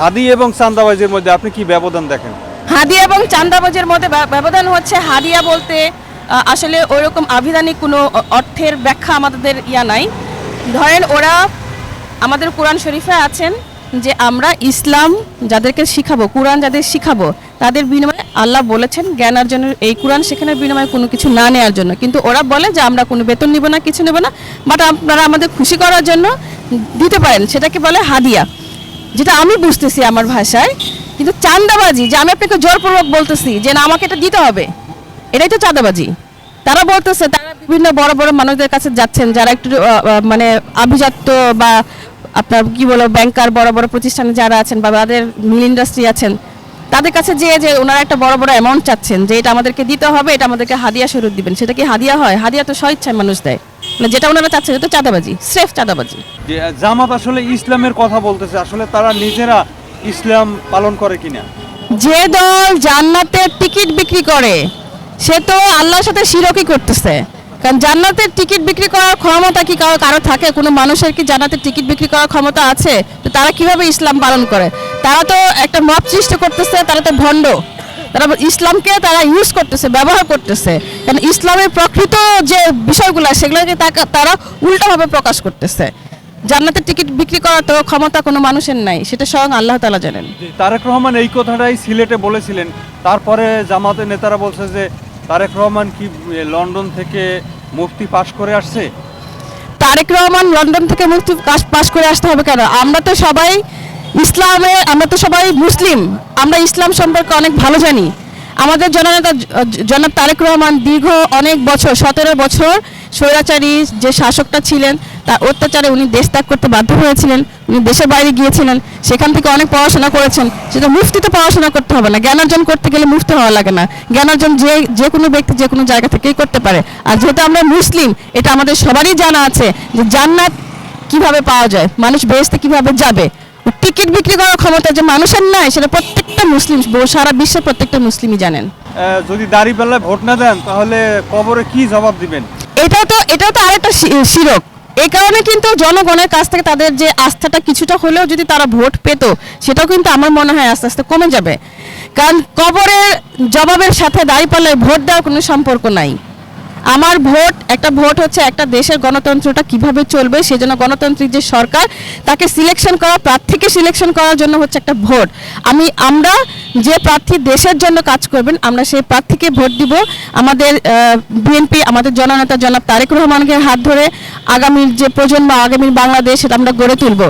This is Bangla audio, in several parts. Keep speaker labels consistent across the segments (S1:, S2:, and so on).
S1: হাদি এবং চান্দাবাজির মধ্যে আপনি কি ব্যবধান দেখেন?
S2: হাদিয়া এবং চান্দাবাজের মধ্যে ব্যবধান হচ্ছে হাদিয়া বলতে আসলে ওইরকম আবিধানিক কোনো অর্থের ব্যাখ্যা আমাদের ইয়া নাই। ধরেন ওরা আমাদের কোরআন শরীফে আছেন যে আমরা ইসলাম যাদেরকে শিখাবো, কোরআন যাদের শিখাবো, তাদের বিনিময়ে আল্লাহ বলেছেন জ্ঞান অর্জনের এই কোরআন শেখানোর বিনিময়ে কোনো কিছু না নেওয়ার জন্য। কিন্তু ওরা বলে যে আমরা কোনো বেতন নিব না, কিছু নেব না বাট আপনারা আমাদের খুশি করার জন্য দিতে পারেন, সেটাকে বলে হাদিয়া। যেটা আমি বুঝতেছি আমার ভাষায়, কিন্তু চান্দাবাজি যে আমি আপনাকে জোরপূর্বক বলতেছি যে না, আমাকে এটা দিতে হবে, এটাই তো চাঁদাবাজি। তারা বলতেছে, তারা বিভিন্ন বড় বড় মানুষদের কাছে যাচ্ছেন, যারা একটু মানে আভিজাত্য বা আপনার কি বলো ব্যাংকার বড় বড় প্রতিষ্ঠানে যারা আছেন বা তাদের মিল ইন্ডাস্ট্রি আছেন তাদের কাছে যে যে ওনারা একটা বড় বড় অ্যামাউন্ট চাচ্ছেন যে এটা আমাদেরকে দিতে হবে এটা আমাদেরকে হাদিয়া স্বরূপ দিবেন সেটা কি হাদিয়া হয়? হাদিয়া তো স্বইচ্ছায় মানুষ দেয়। মানে যেটা ওনারা চাচ্ছেন এটা চাঁদাবাজি স্রেফ চাঁদাবাজি।
S1: জামাত আসলে ইসলামের কথা বলতেছে আসলে তারা নিজেরা ইসলাম পালন করে কিনা?
S2: যে দল জান্নাতের টিকিট বিক্রি করে সে তো আল্লাহর সাথে শিরকি করতেছে। কারণ জান্নাতের টিকিট বিক্রি করার ক্ষমতা কি কারও কারও থাকে? কোনো মানুষের কি জান্নাতের টিকিট বিক্রি করার ক্ষমতা আছে? তো তারা কীভাবে ইসলাম পালন করে? তারা তো একটা মত সৃষ্টি করতেছে, তারা তো ভণ্ড। তারা ইসলামকে তারা ইউজ করতেছে, ব্যবহার করতেছে। কারণ ইসলামের প্রকৃত যে বিষয়গুলো, সেগুলোকে তারা উল্টাভাবে প্রকাশ করতেছে। জান্নাতের টিকিট বিক্রি করার তো ক্ষমতা কোনো মানুষের নাই, সেটা স্বয়ং আল্লাহ তালা জানেন।
S1: তারেক রহমান এই কথাটাই সিলেটে বলেছিলেন। তারপরে জামাতের নেতারা বলছে যে তারেক রহমান কি লন্ডন থেকে মুক্তি পাশ করে আসছে?
S2: তারেক রহমান লন্ডন থেকে মুক্তি পাশ করে আসতে হবে কেন? আমরা তো সবাই ইসলামে, আমরা তো সবাই মুসলিম। আমরা ইসলাম সম্পর্কে অনেক ভালো জানি। আমাদের জননেতা জনাব তারেক রহমান দীর্ঘ অনেক বছর, সতেরো বছর স্বৈরাচারী যে শাসকটা ছিলেন, তার অত্যাচারে উনি দেশ ত্যাগ করতে বাধ্য হয়েছিলেন, উনি দেশের বাইরে গিয়েছিলেন, সেখান থেকে অনেক পড়াশোনা করেছেন, সেটা মুফতিতে পড়াশোনা করতে হবে না জ্ঞান অর্জন করতে গেলে মুফতি হওয়া লাগে না জ্ঞান অর্জন যে যে কোনো ব্যক্তি যে কোনো জায়গা থেকেই করতে পারে। আর যেহেতু আমরা মুসলিম, এটা আমাদের সবারই জানা আছে যে জান্নাত কীভাবে পাওয়া যায়, মানুষ বেহেস্তে কীভাবে যাবে টিকিট বিক্রি করার ক্ষমতা যে মানুষের নাই সেটা প্রত্যেকটা মুসলিম সারা বিশ্বের প্রত্যেকটা মুসলিমই জানেন।
S1: যদি দাড়িপাল্লায় ভোট না দেন তাহলে কবরে কি জবাব দিবেন?
S2: এটাও তো এটাও তো আরেকটা শিরক। এই কারণে কিন্তু জনগণের কাছ থেকে তাদের যে আস্থাটা কিছুটা হলেও যদি তারা ভোট পেত সেটাও কিন্তু আমার মনে হয় আস্তে আস্তে কমে যাবে। কারণ কবরের জবাবের সাথে দাঁড়িপাল্লায় ভোট দেওয়ার কোনো সম্পর্ক নাই। আমার ভোট, একটা ভোট হচ্ছে একটা দেশের গণতন্ত্রটা কীভাবে চলবে, সেজন্য গণতান্ত্রিক যে সরকার, তাকে সিলেকশন করা, প্রার্থীকে সিলেকশন করার জন্য হচ্ছে একটা ভোট। আমি, আমরা যে প্রার্থী দেশের জন্য কাজ করবেন, আমরা সেই প্রার্থীকে ভোট দিব। আমাদের বিএনপি আমাদের জননেতা জনাব তারেক রহমানকে হাত ধরে আগামীর যে প্রজন্ম, আগামীর বাংলাদেশ, সেটা আমরা গড়ে তুলবো।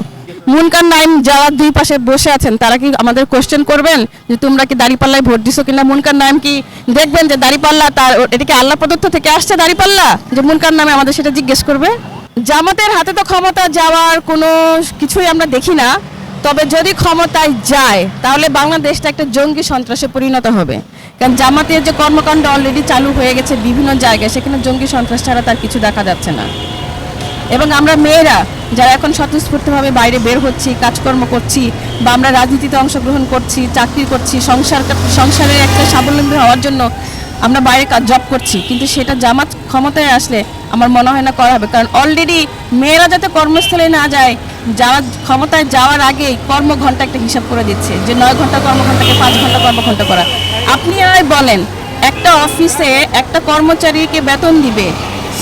S2: মুনকার নাইম যারা দুই পাশে বসে আছেন, তারা কি আমাদের কোশ্চেন করবেন? যে তোমরা কি দাঁড়িপাল্লায় ভোট দিছো কিনা? মুনকার নাইম কি দেখবেন যে দাঁড়িপাল্লা তার এটা কি আল্লাহ প্রদত্ত থেকে আসছে দাঁড়িপাল্লা? যে মুনকার নামে আমাদের সেটা জিজ্ঞেস করবে। জামাতের হাতে তো ক্ষমতা যাওয়ার কোনো কিছুই আমরা দেখি না। তবে যদি ক্ষমতায় যায়, তাহলে বাংলাদেশটা একটা জঙ্গি সন্ত্রাসে পরিণত হবে। কারণ জামাতের যে কর্মকাণ্ড অলরেডি চালু হয়ে গেছে বিভিন্ন জায়গায়, সেখানে জঙ্গি সন্ত্রাস ছাড়া তার কিছু দেখা যাচ্ছে না। এবং আমরা মেয়েরা যারা এখন স্বতঃস্ফূর্তভাবে বাইরে বের হচ্ছি, কাজকর্ম করছি বা আমরা রাজনীতিতে অংশগ্রহণ করছি, চাকরি করছি, সংসার সংসারের একটা স্বাবলম্বী হওয়ার জন্য আমরা বাইরে কাজ জব করছি। কিন্তু সেটা জামাত ক্ষমতায় আসলে আমার মনে হয় না করা হবে। কারণ অলরেডি মেয়েরা যাতে কর্মস্থলে না যায় যারা ক্ষমতায় যাওয়ার আগেই কর্মঘণ্টা একটা হিসাব করে দিচ্ছে যে নয় ঘণ্টা কর্মঘণ্টাকে পাঁচ ঘণ্টা কর্মঘণ্টা করা। আপনি আর বলেন, একটা অফিসে একটা কর্মচারীকে বেতন দিবে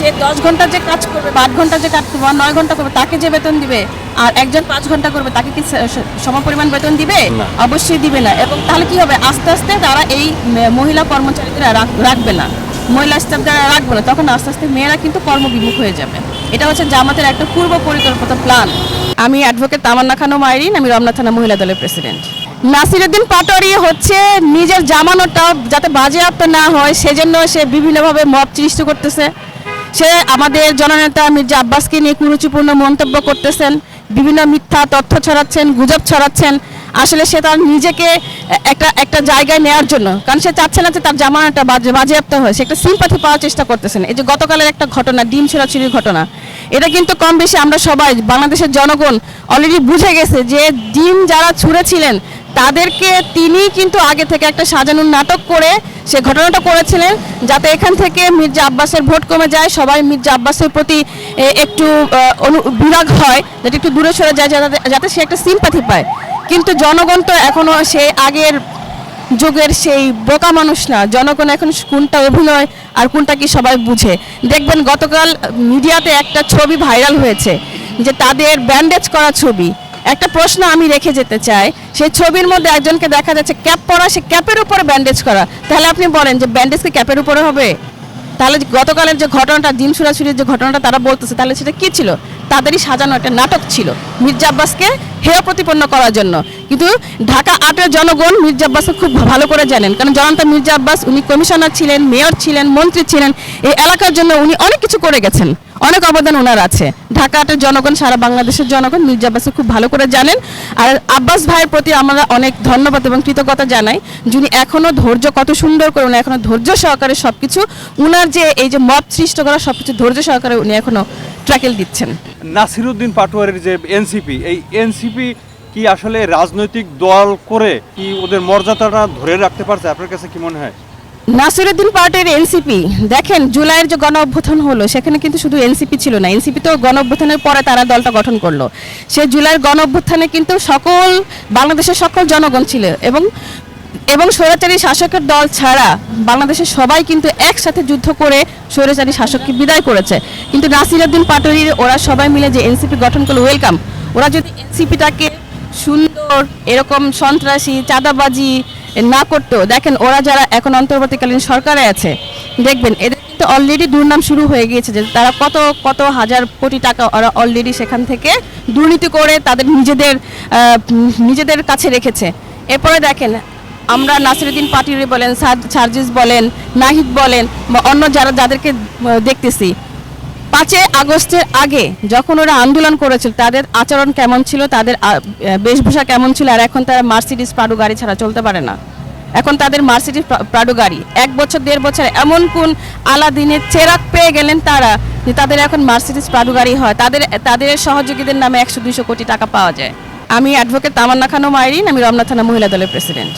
S2: সে দশ ঘণ্টা যে কাজ করবে বা আট ঘণ্টা যে কাজ করবে বা নয় ঘণ্টা করবে তাকে যে বেতন দিবে আর একজন পাঁচ ঘণ্টা করবে তাকে কি স- স- সমপরিমাণ বেতন দিবে? অবশ্যই দিবে না। এবং তাহলে কি হবে? আস্তে আস্তে তারা এই মহিলা কর্মচারীদের রাখবে না। মহিলা স্টাফ দ্বারা রাখবে না তখন আস্তে আস্তে মেয়েরা কিন্তু কর্মবিমুখ হয়ে যাবে। এটা হচ্ছে জামাতের একটা পূর্ব পরিকল্পিত প্ল্যান আমি অ্যাডভোকেট তামান্না খানম আইরিন আমি রমনা থানা মহিলা দলের প্রেসিডেন্ট নাসিরুদ্দিন পাটোয়ারি হচ্ছে নিজের জামানতটা যাতে বাজেয়াপ্ত না হয় সেজন্য সে বিভিন্নভাবে মত সৃষ্টি করতেছে। সে আমাদের জননেতা মির্জা আব্বাসকে নিয়ে কুরুচিপূর্ণ মন্তব্য করতেছেন, বিভিন্ন মিথ্যা তথ্য ছড়াচ্ছেন, গুজব ছড়াচ্ছেন। আসলে সে তার নিজেকে একটা একটা জায়গায় নেওয়ার জন্য। কারণ সে চাচ্ছে না যে তার জামানটা বাজে, বাজেয়াপ্ত হয়। সে একটা সিম্পাথি পাওয়ার চেষ্টা করতেছেন এই যে গতকালের একটা ঘটনা, ডিম ছোড়াছুরির ঘটনা, এটা কিন্তু কম বেশি আমরা সবাই, বাংলাদেশের জনগণ অলরেডি বুঝে গেছে যে ডিম যারা ছুঁড়েছিলেন, তাদেরকে তিনি কিন্তু আগে থেকে একটা সাজানোর নাটক করে সে ঘটনাটা করেছিলেন, যাতে এখান থেকে মির্জা আব্বাসের ভোট কমে যায়। সবাই মির্জা আব্বাসের প্রতি একটু বিরাগ হয়, যাতে একটু দূরে সরে যায়, যাতে সে একটা সিম্পাথি পায়। কিন্তু জনগণ তো এখনও সেই আগের যুগের সেই বোকা মানুষ না। জনগণ এখন কোনটা অভিনয় আর কোনটা কি সবাই বুঝে। দেখবেন গতকাল মিডিয়াতে একটা ছবি ভাইরাল হয়েছে যে তাদের ব্যান্ডেজ করা ছবি। একটা প্রশ্ন আমি রেখে যেতে চাই, সেই ছবির মধ্যে একজনকে দেখা যাচ্ছে, ক্যাপ পরা, সে ক্যাপের উপরে ব্যান্ডেজ করা। তাহলে আপনি বলেন যে ব্যান্ডেজ কি ক্যাপের উপরে হবে? তাহলে গতকালের যে ঘটনাটা, দিন সুরাছুরির যে ঘটনাটা তারা বলতেছে, তাহলে সেটা কি ছিল? তাদেরই সাজানো একটা নাটক ছিল মির্জা আব্বাসকে হেয় প্রতিপন্ন করার জন্য। কিন্তু ঢাকা আটের জনগণ মির্জা আব্বাসকে খুব ভালো করে জানেন। কারণ জনতা মির্জা আব্বাস, উনি কমিশনার ছিলেন, মেয়র ছিলেন, মন্ত্রী ছিলেন। এই এলাকার জন্য উনি অনেক কিছু করে গেছেন। অনেক অবদান ওনার আছে। ঢাকা জনগণ, সারা বাংলাদেশের জনগণ মির্জা আব্বাসকে খুব ভালো করে জানেন। আর আব্বাস ভাইয়ের প্রতি আমরা অনেক ধন্যবাদ এবং কৃতজ্ঞতা জানাই, যিনি এখনও ধৈর্য কত সুন্দর করে উনি এখনও ধৈর্য সহকারে সবকিছু, উনার যে এই যে মত সৃষ্ট করা সবকিছু ধৈর্য সহকারে উনি এখনও ট্র্যাকেল দিচ্ছেন।
S1: নাসিরুদ্দিন পাটোয়ারির যে এনসিপি, এই এনসিপি কি আসলে রাজনৈতিক দল করে কি ওদের মর্যাদাটা ধরে রাখতে পারছে? আপনার কাছে কি মনে হয়?
S2: নাসিরুদ্দিন পার্টির এনসিপি, দেখেন জুলাইয়ের যে গণ অভ্যুত্থান হলো, সেখানে কিন্তু শুধু এনসিপি ছিল না, এনসিপি তো গণ অভ্যুত্থানের পরে তারা দলটা গঠন করল। সে জুলাইয়ের গণ অভ্যুত্থানে কিন্তু সকল, বাংলাদেশের সকল জনগণ ছিল এবং এবং স্বৈরাচারী শাসকের দল ছাড়া বাংলাদেশের সবাই কিন্তু একসাথে যুদ্ধ করে স্বৈরাচারী শাসককে বিদায় করেছে। কিন্তু নাসিরুদ্দিন পাটোয়ারির ওরা সবাই মিলে যে এনসিপি গঠন করল, ওয়েলকাম। ওরা যদি এনসিপিটাকে সুন্দর, এরকম সন্ত্রাসী, চাঁদাবাজি না করতো দেখেন, ওরা যারা এখন অন্তর্বর্তীকালীন সরকারে আছে, দেখবেন, এদের কিন্তু অলরেডি দুর্নাম শুরু হয়ে গিয়েছে যে তারা কত কত হাজার কোটি টাকা ওরা অলরেডি সেখান থেকে দুর্নীতি করে তাদের নিজেদের নিজেদের কাছে রেখেছে। এরপরে দেখেন, আমরা নাসিরুদ্দিন পাটিরি বলেন সার- সার্জিস বলেন, নাহিদ বলেন, বা অন্য যারা, যাদেরকে দেখতেছি পাঁচই আগস্টের আগে যখন ওরা আন্দোলন করেছিল, তাদের আচরণ কেমন ছিল, তাদের বেশভূষা কেমন ছিল, আর এখন তারা মার্সিডিস পাডু গাড়ি ছাড়া চলতে পারে না। এখন তাদের মার্সিডিস প্রাডো গাড়ি। এক বছর, দেড় বছর এমন কোন আলাদিনের চেরাক পেয়ে গেলেন তারা, যে তাদের এখন মার্সিডিস প্রাডো গাড়ি হয়। তাদের তাদের সহযোগীদের নামে একশো দুইশো কোটি টাকা পাওয়া যায়। আমি অ্যাডভোকেট তামান্না খানম আইরিন, আমি রমনা থানা মহিলা দলের প্রেসিডেন্ট